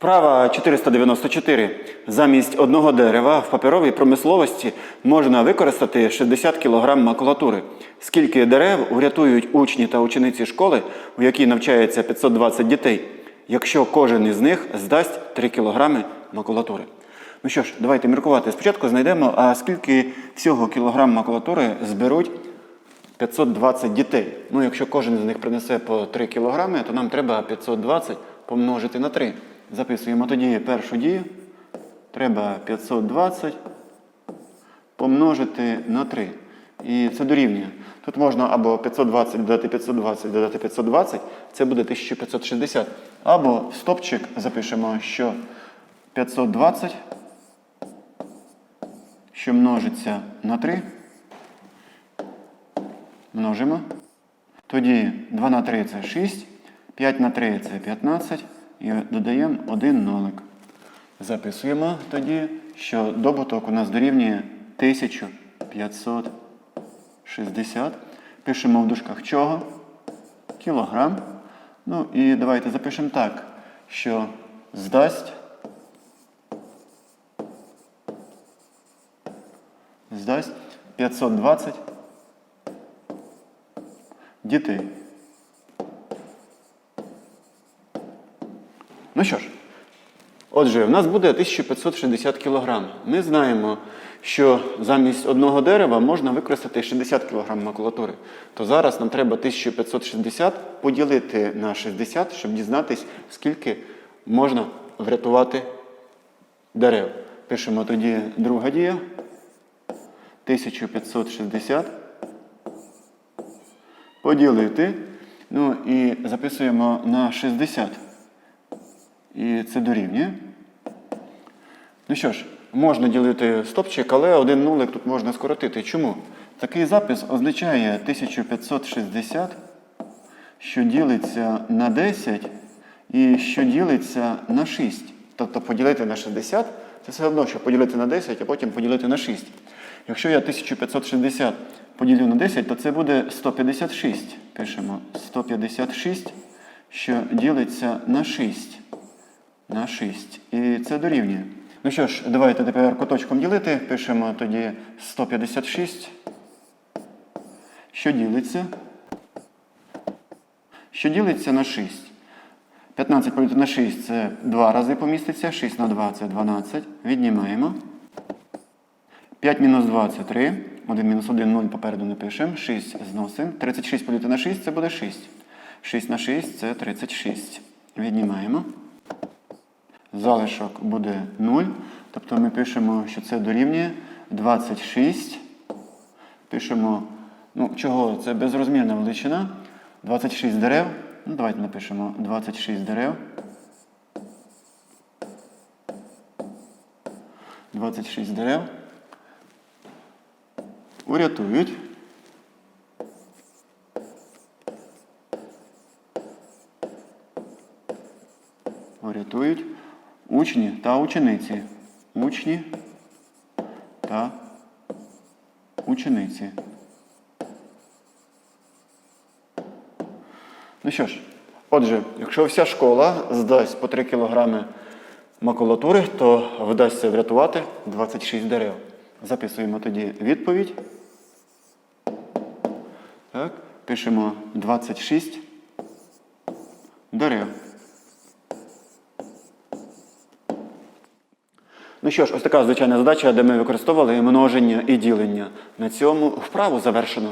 Вправа 494. Замість одного дерева в паперовій промисловості можна використати 60 кг макулатури. Скільки дерев урятують учні та учениці школи, у якій навчається 520 дітей, якщо кожен із них здасть 3 кг макулатури? Ну що ж, давайте міркувати. Спочатку знайдемо, а скільки всього кілограм макулатури зберуть 520 дітей. Ну, якщо кожен з них принесе по 3 кілограми, то нам треба 520 помножити на 3. Записуємо тоді першу дію. Треба 520 помножити на 3. І це дорівнює. Тут можна або 520 додати 520 додати 520, це буде 1560. Або в стопчик запишемо, що 520, що множиться на 3. Множимо. Тоді 2 на 3 це 6, 5 на 3 це 15 і додаємо 1 нолик. Записуємо тоді, що добуток у нас дорівнює 1560. Пишемо в дужках чого? Кілограм. Ну і давайте запишемо так, що здасть. Здасть 520 дітей. Ну що ж, отже, в нас буде 1560 кг. Ми знаємо, що замість одного дерева можна використати 60 кг макулатури. То зараз нам треба 1560 поділити на 60, щоб дізнатись, скільки можна врятувати дерев. Пишемо тоді друга дія. 1560 поділити. Ну і записуємо на 60. І це дорівнює. Ну що ж, можна ділити стопчик, але один нулик тут можна скоротити. Чому? Такий запис означає 1560, що ділиться на 10 і що ділиться на 6. Тобто поділити на 60 це все одно, що поділити на 10, а потім поділити на 6. Якщо я 1560 поділю на 10, то це буде 156. Пишемо 156, що ділиться на 6. На 6. І це дорівнює. Ну що ж, давайте тепер куточком ділити. Пишемо тоді 156. Що ділиться? Що ділиться на 6. 15 поділити на 6 це 2 рази поміститься. 6 на 2 це 12. Віднімаємо. 5 мінус 2 це 3. 1 мінус 1, 0 попереду не пишемо. 6 зносимо. 36 поділити на 6 це буде 6. 6 на 6 це 36. Віднімаємо. Залишок буде 0. Тобто ми пишемо, що це дорівнює 26. Пишемо, ну, чого? Це безрозмірна величина. 26 дерев. Ну, давайте напишемо 26 дерев. 26 дерев. Урятують. Урятують учні та учениці. Учні та учениці. Ну що ж, отже, якщо вся школа здасть по 3 кілограми макулатури, то вдасться врятувати 26 дерев. Записуємо тоді відповідь. Так, пишемо 26 дерев. Ну що ж, ось така звичайна задача, де ми використовували множення і ділення. На цьому вправу завершено.